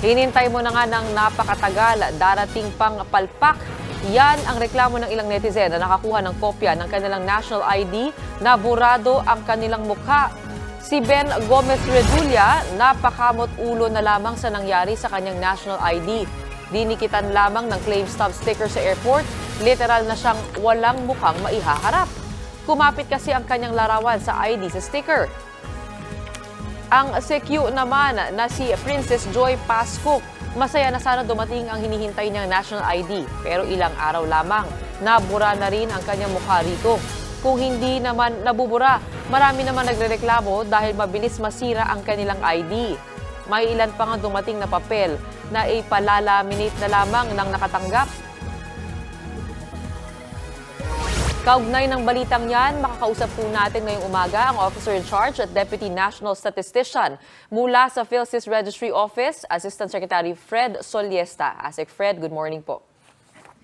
Hinintay mo na nga ng napakatagal, darating pang palpak. Yan ang reklamo ng ilang netizen na nakakuha ng kopya ng kanilang national ID na burado ang kanilang mukha. Si Ben Gomez Redulla, napakamot ulo na lamang sa nangyari sa kanyang national ID. Dinikitan lamang ng claim stop sticker sa airport, literal na siyang walang mukhang maihaharap. Kumapit kasi ang kanyang larawan sa ID sa sticker. Ang CQ naman na si Princess Joy Pasco, masaya na sana dumating ang hinihintay niyang national ID. Pero ilang araw lamang, nabura na rin ang kanyang mukha rito. Kung hindi naman nabubura, marami naman nagrereklamo dahil mabilis masira ang kanilang ID. May ilan pa nga dumating na papel na ipalalaminate na lamang ng nakatanggap Kaugnay ng balitang yan, makakausap po natin ngayong umaga ang Officer in Charge at Deputy National Statistician mula sa PhilSys Registry Office, Assistant Secretary Fred Soliesta. Asik Fred, good morning po.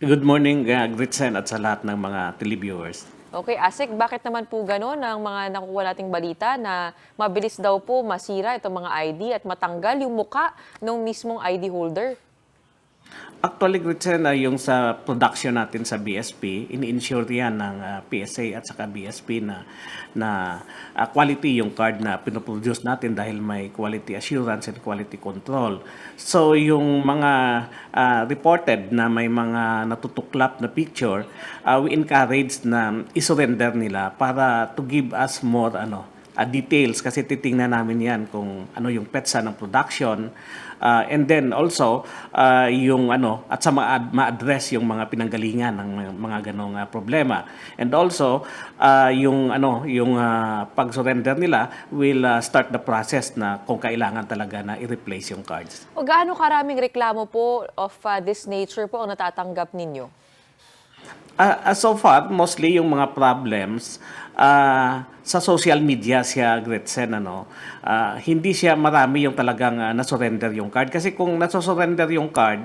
Good morning, uh, Gritsen, at sa lahat ng mga televiewers. Okay, Asik, bakit naman po gano'n ang mga nakukuha nating balita na mabilis daw po masira itong mga ID at matanggal yung muka ng mismong ID holder? Actually, Gritsen, uh, yung sa production natin sa BSP, ini-ensure yan ng uh, PSA at saka BSP na, na uh, quality yung card na pinoproduce natin dahil may quality assurance and quality control. So, yung mga uh, reported na may mga natutuklap na picture, uh, we encourage na isurrender nila para to give us more ano, uh, details kasi titingnan namin yan kung ano yung petsa ng production Uh, and then also uh, yung ano at sa ma- ma-address yung mga pinanggalingan ng mga, mga ganong uh, problema and also uh, yung ano yung uh, pag-surrender nila will uh, start the process na kung kailangan talaga na i-replace yung cards. O gaano karaming reklamo po of uh, this nature po ang natatanggap ninyo? Uh, so far, mostly yung mga problems uh, sa social media siya, Gretchen, ano, uh, hindi siya marami yung talagang uh, nasurrender yung card. Kasi kung nasurrender yung card,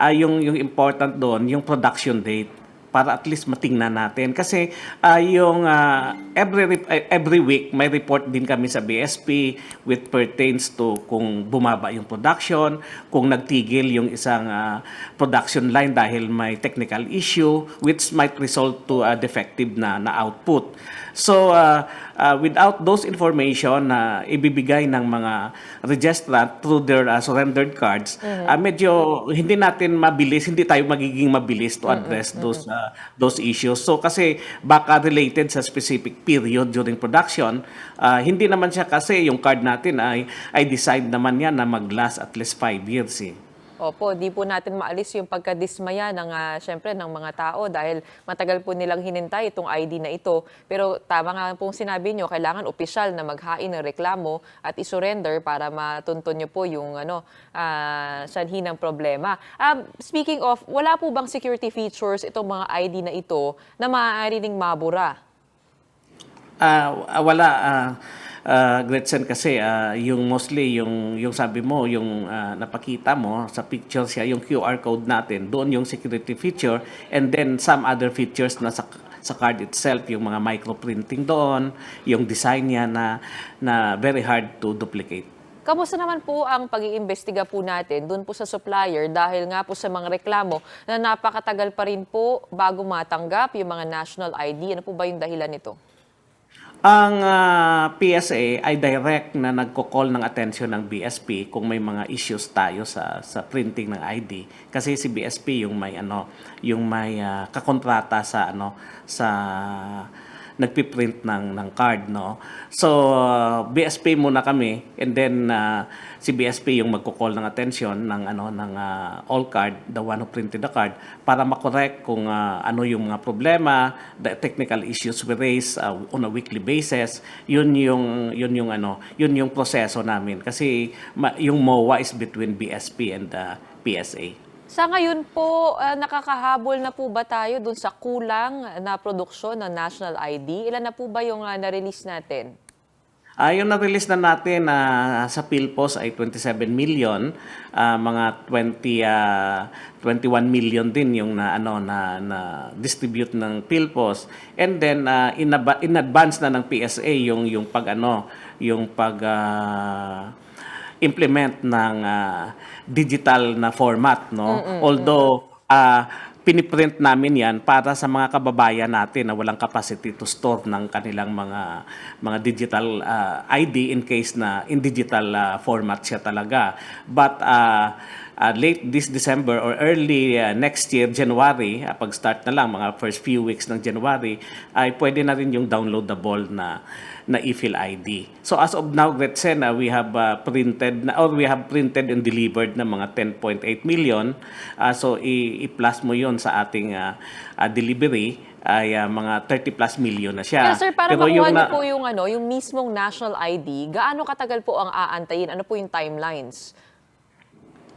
uh, yung, yung important doon, yung production date para at least matingnan natin kasi uh, yung uh, every every week may report din kami sa BSP with pertains to kung bumaba yung production, kung nagtigil yung isang uh, production line dahil may technical issue which might result to a defective na na output. So uh, uh, without those information na uh, ibibigay ng mga registrant through their uh, surrendered cards, mm-hmm. uh, medyo hindi natin mabilis, hindi tayo magiging mabilis to address mm-hmm. those uh, those issues. So kasi baka related sa specific period during production, uh, hindi naman siya kasi yung card natin ay ay designed naman yan na mag-last at least 5 years eh. Opo, di po natin maalis yung pagkadismaya ng uh, syempre ng mga tao dahil matagal po nilang hinintay itong ID na ito. Pero tama nga pong sinabi nyo, kailangan opisyal na maghain ng reklamo at isurrender para matunton nyo po yung ano, uh, sanhi ng problema. Um, speaking of, wala po bang security features itong mga ID na ito na maaari ring mabura? Uh, wala. Uh, uh, Gretchen kasi uh, yung mostly yung yung sabi mo yung uh, napakita mo sa picture siya yung QR code natin doon yung security feature and then some other features na sa sa card itself yung mga microprinting doon yung design niya na na very hard to duplicate Kamusta naman po ang pag-iimbestiga po natin doon po sa supplier dahil nga po sa mga reklamo na napakatagal pa rin po bago matanggap yung mga national ID? Ano po ba yung dahilan nito? Ang uh, ah, PSA ay direct na nagko-call ng attention ng BSP kung may mga issues tayo sa sa printing ng ID kasi si BSP yung may ano yung may uh, kakontrata sa ano sa nagpiprint ng ng card no? So uh, BSP muna kami and then uh, si BSP yung magko-call ng attention ng ano ng uh, all card the one who printed the card para makorek kung uh, ano yung mga problema the technical issues we raise uh, on a weekly basis. Yun yung yun yung ano yun yung proseso namin. Kasi ma, yung MOA is between BSP and uh, PSA sa ngayon po, uh, nakakahabol na po ba tayo dun sa kulang na produksyon ng national ID? Ilan na po ba yung uh, na-release natin? Uh, yung na-release na natin uh, sa PhilPos ay 27 million, uh, mga 20 uh, 21 million din yung na ano na, na distribute ng PhilPos. And then uh, in, in advance na ng PSA yung yung pag ano, yung pag uh, implement ng ah, digital na format no? Although ah, piniprint namin yan para sa mga kababayan natin na walang capacity to store ng kanilang mga mga digital ah, ID in case na in digital ah, format siya talaga. But ah, ah, late this December or early ah, next year January ah, pag start na lang mga first few weeks ng January ay pwede na rin yung downloadable na na e-fill ID. So as of now, Gretchen, uh, we have uh, printed na, or we have printed and delivered na mga 10.8 million. Uh, so i-plus mo yon sa ating uh, uh, delivery ay uh, mga 30 plus million na siya. Pero sir, para Pero makuha yung niyo po yung, ano, yung mismong national ID, gaano katagal po ang aantayin? Ano po yung timelines?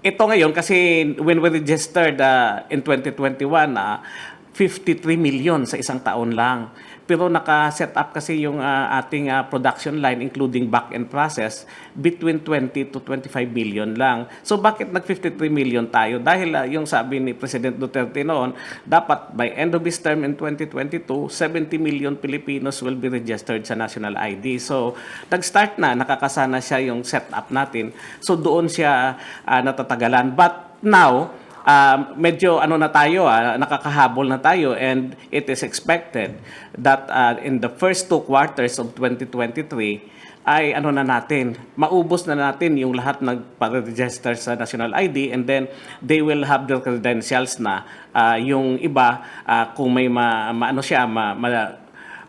Ito ngayon kasi when we registered uh, in 2021, uh, 53 million sa isang taon lang. Pero naka-set up kasi yung uh, ating uh, production line including back-end process between 20 to 25 million lang. So bakit nag-53 million tayo? Dahil uh, yung sabi ni President Duterte noon, dapat by end of his term in 2022, 70 million Filipinos will be registered sa national ID. So nag-start na, nakakasana siya yung setup natin. So doon siya uh, natatagalan. But now, um, medyo ano na tayo, ah, nakakahabol na tayo and it is expected that uh, in the first two quarters of 2023 ay ano na natin, maubos na natin yung lahat nagpa-register sa national ID and then they will have their credentials na ah, yung iba ah, kung may ma, maano siya ma, ma-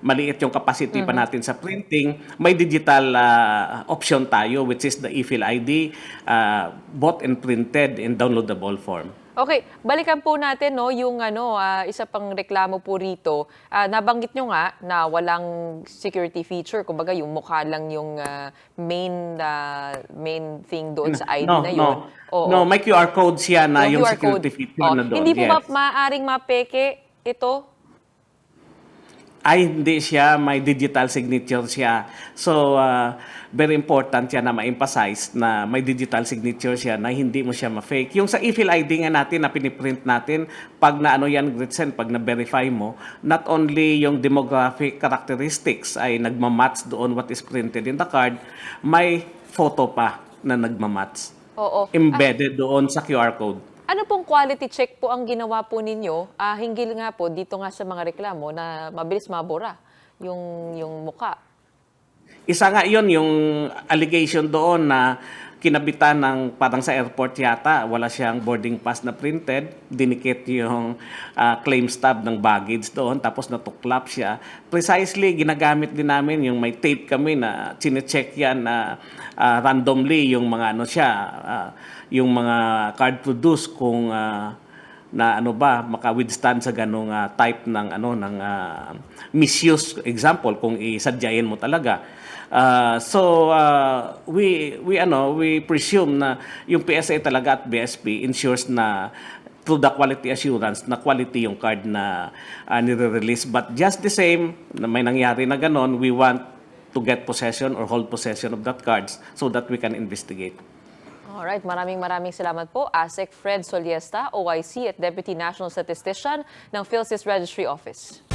maliit yung capacity pa natin sa printing, may digital ah, option tayo which is the e-fill ID ah, bought and printed in downloadable form. Okay, balikan po natin no yung ano ah, isa pang reklamo po rito. Ah, nabanggit nyo nga na walang security feature, kumbaga yung mukha lang yung ah, main ah, main thing doon sa ID no, na yun. no. Oo. No, may QR code siya na yung, QR security code. feature Oh, na doon. Hindi po ba yes. maaaring mapeke ito? Ay hindi siya, may digital signature siya. So, uh, very important siya na ma-emphasize na may digital signature siya na hindi mo siya ma-fake. Yung sa e-fill ID nga natin na piniprint natin, pag na ano yan, Gretchen, pag na-verify mo, not only yung demographic characteristics ay nagmamatch doon what is printed in the card, may photo pa na nagmamatch. Oo. Embedded doon sa QR code. Ano pong quality check po ang ginawa po ninyo? Ah, hinggil nga po dito nga sa mga reklamo na mabilis mabura yung yung muka. Isa nga yon yung allegation doon na kinabitan ng parang sa airport yata, wala siyang boarding pass na printed, dinikit yung ah, claim stub ng baggage doon, tapos natuklap siya. Precisely, ginagamit din namin yung may tape kami na chinecheck yan na ah, randomly yung mga ano siya, ah, yung mga card produce kung ah, na ano ba maka-withstand sa ganong ah, type ng ano ng ah, misuse example kung isadyain mo talaga Ah, so ah, we we ano we presume na yung PSA talaga at BSP ensures na through the quality assurance na quality yung card na uh, nire-release but just the same na may nangyari na ganon we want to get possession or hold possession of that cards so that we can investigate Alright, maraming maraming salamat po. ASEC Fred Soliesta, OIC at Deputy National Statistician ng PhilSys Registry Office.